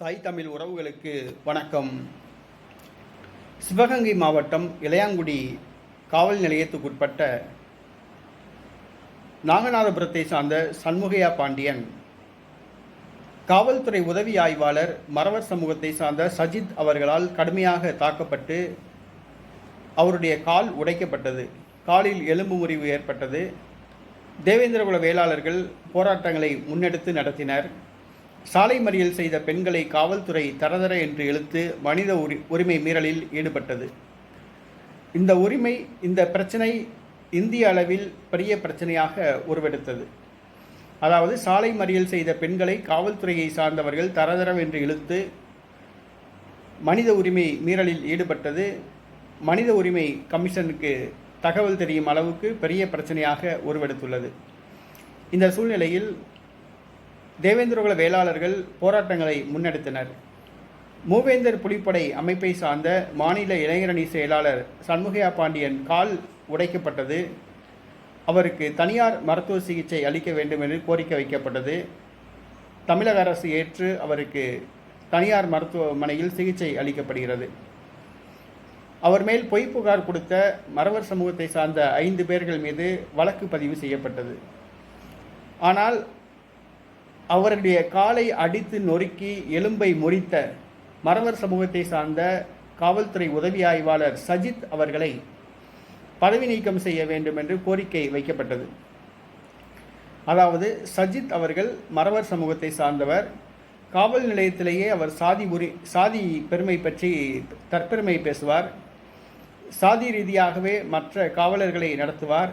தாய் தமிழ் உறவுகளுக்கு வணக்கம். சிவகங்கை மாவட்டம் இளையாங்குடி காவல் நிலையத்துக்குட்பட்ட நாகநாதபுரத்தை சார்ந்த சண்முகையா பாண்டியன் காவல்துறை உதவி ஆய்வாளர் மறவர் சமூகத்தை சார்ந்த சஜித் அவர்களால் கடுமையாக தாக்கப்பட்டு அவருடைய கால் உடைக்கப்பட்டது. காலில் எலும்பு முறிவு ஏற்பட்டது. தேவேந்திரகுல வேளாளர்கள் போராட்டங்களை முன்னெடுத்து நடத்தினர். சாலை மறியல் செய்த பெண்களை காவல்துறை தரதர என்று இழுத்து மனித உரி உரிமை மீறலில் ஈடுபட்டது. இந்த உரிமை இந்த பிரச்சனை இந்திய அளவில் பெரிய பிரச்சனையாக உருவெடுத்தது. அதாவது சாலை மறியல் செய்த பெண்களை காவல்துறையை சார்ந்தவர்கள் தரதரவென்று இழுத்து மனித உரிமை மீறலில் ஈடுபட்டது. மனித உரிமை கமிஷனுக்கு தகவல் தெரியும் அளவுக்கு பெரிய பிரச்சனையாக உருவெடுத்துள்ளது. இந்த சூழ்நிலையில் தேவேந்திரகுல வேளாளர்கள் போராட்டங்களை முன்னெடுத்தனர். மூவேந்தர் புலிப்படை அமைப்பை சார்ந்த மாநில இளைஞரணி செயலாளர் சண்முகையா பாண்டியன் கால் உடைக்கப்பட்டது. அவருக்கு தனியார் மருத்துவ சிகிச்சை அளிக்க வேண்டும் என்று கோரிக்கை வைக்கப்பட்டது. தமிழக அரசு ஏற்று அவருக்கு தனியார் மருத்துவமனையில் சிகிச்சை அளிக்கப்படுகிறது. அவர் மேல் பொய் புகார் கொடுத்த மறவர் சமூகத்தை சார்ந்த ஐந்து பேர்கள் மீது வழக்கு பதிவு செய்யப்பட்டது. ஆனால் அவருடைய காலை அடித்து நொறுக்கி எலும்பை முறித்த மறவர் சமூகத்தை சார்ந்த காவல்துறை உதவி ஆய்வாளர் சஜித் அவர்களை பதவி நீக்கம் செய்ய வேண்டும் என்று கோரிக்கை வைக்கப்பட்டது. அதாவது சஜித் அவர்கள் மறவர் சமூகத்தை சார்ந்தவர். காவல் நிலையத்திலேயே அவர் சாதி உரி சாதி பெருமை பற்றி தற்பெருமை பேசுவார். சாதி ரீதியாகவே மற்ற காவலர்களை நடத்துவார்.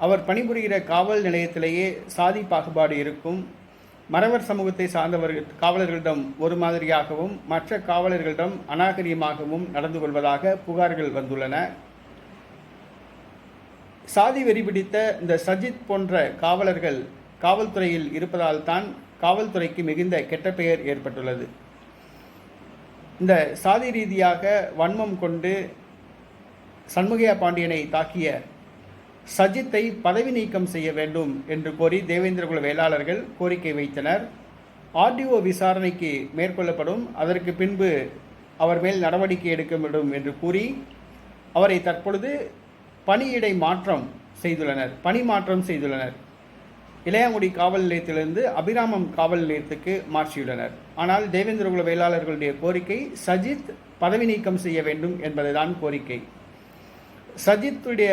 அவர் பணிபுரிகிற காவல் நிலையத்திலேயே சாதி பாகுபாடு இருக்கும். மறவர் சமூகத்தை சார்ந்தவர்கள் காவலர்களிடம் ஒரு மாதிரியாகவும் மற்ற காவலர்களிடம் அநாகரியமாகவும் நடந்து கொள்வதாக புகார்கள் வந்துள்ளன. சாதி வெறி பிடித்த இந்த சஜித் போன்ற காவலர்கள் காவல்துறையில் இருப்பதால் தான் காவல்துறைக்கு மிகுந்த கெட்ட பெயர் ஏற்பட்டுள்ளது. இந்த சாதி ரீதியாக வன்மம் கொண்டு சண்முகையா பாண்டியனை தாக்கிய சஜித்தை பதவி நீக்கம் செய்ய வேண்டும் என்று கோரி தேவேந்திரகுல வேளாளர்கள் கோரிக்கை வைத்தனர். ஆர்டிஓ விசாரணைக்கு மேற்கொள்ளப்படும். அதற்கு பின்பு அவர் மேல் நடவடிக்கை எடுக்க வேண்டும் என்று கூறி அவரை தற்பொழுது பணியிடை மாற்றம் செய்துள்ளனர். பணி மாற்றம் செய்துள்ளனர். இளையாங்குடி காவல் நிலையத்திலிருந்து அபிராமம் காவல் நிலையத்துக்கு மாற்றியுள்ளனர். ஆனால் தேவேந்திரகுல வேளாளர்களுடைய கோரிக்கை சஜித் பதவி நீக்கம் செய்ய வேண்டும் என்பதுதான் கோரிக்கை. சஜித்துடைய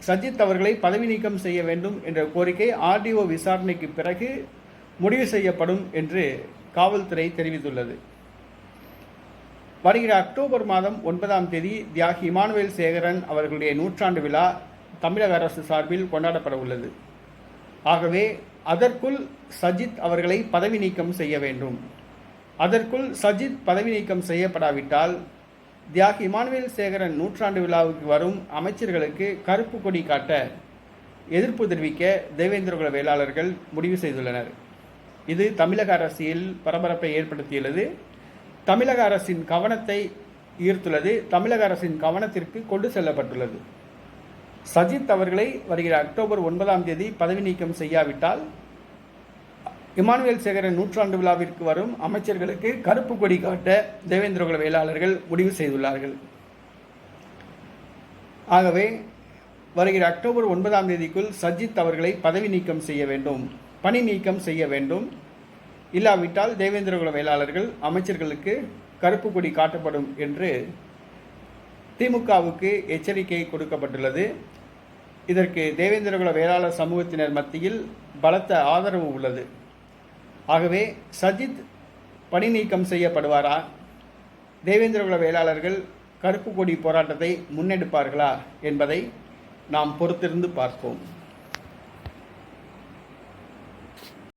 சஜித் அவர்களை பதவி நீக்கம் செய்ய வேண்டும் என்ற கோரிக்கை ஆர்டிஓ விசாரணைக்கு பிறகு முடிவு செய்யப்படும் என்று காவல்துறை தெரிவித்துள்ளது. வருகிற அக்டோபர் மாதம் ஒன்பதாம் தேதி தியாகி இமானுவேல் சேகரன் அவர்களுடைய நூற்றாண்டு விழா தமிழக அரசு சார்பில் கொண்டாடப்பட உள்ளது. ஆகவே அதற்குள் சஜித் அவர்களை பதவி நீக்கம் செய்ய வேண்டும். அதற்குள் சஜித் பதவி நீக்கம் செய்யப்படாவிட்டால் தியாகி இமானுவேல் சேகரன் நூற்றாண்டு விழாவுக்கு வரும் அமைச்சர்களுக்கு கருப்பு கொடி காட்ட எதிர்ப்பு தெரிவிக்க தேவேந்திரகுல வேளாளர்கள் முடிவு செய்துள்ளனர். இது தமிழக அரசியல் பரபரப்பை ஏற்படுத்தியுள்ளது. தமிழக அரசின் கவனத்தை ஈர்த்துள்ளது. தமிழக அரசின் கவனத்திற்கு கொண்டு செல்லப்பட்டுள்ளது. சஜித் அவர்களை வருகிற அக்டோபர் ஒன்பதாம் தேதி பதவி நீக்கம் செய்யாவிட்டால் இமானுவேல் சேகரன் நூற்றாண்டு விழாவிற்கு வரும் அமைச்சர்களுக்கு கருப்பு கொடி காட்ட தேவேந்திரகுல வேளாளர்கள் முடிவு செய்துள்ளார்கள். ஆகவே வருகிற அக்டோபர் ஒன்பதாம் தேதிக்குள் சஜித் அவர்களை பதவி நீக்கம் செய்ய வேண்டும் பணி நீக்கம் செய்ய வேண்டும். இல்லாவிட்டால் தேவேந்திரகுல வேளாளர்கள் அமைச்சர்களுக்கு கருப்பு கொடி காட்டப்படும் என்று திமுகவுக்கு எச்சரிக்கை கொடுக்கப்பட்டுள்ளது. இதற்கு தேவேந்திரகுல வேளாளர் சமூகத்தினர் மத்தியில் பலத்த ஆதரவு உள்ளது. ஆகவே சஜித் பணி நீக்கம் செய்யப்படுவாரா? தேவேந்திரகுல வேளாளர்கள் கருப்பு கொடி போராட்டத்தை முன்னெடுப்பார்களா என்பதை நாம் பொறுத்திருந்து பார்ப்போம்.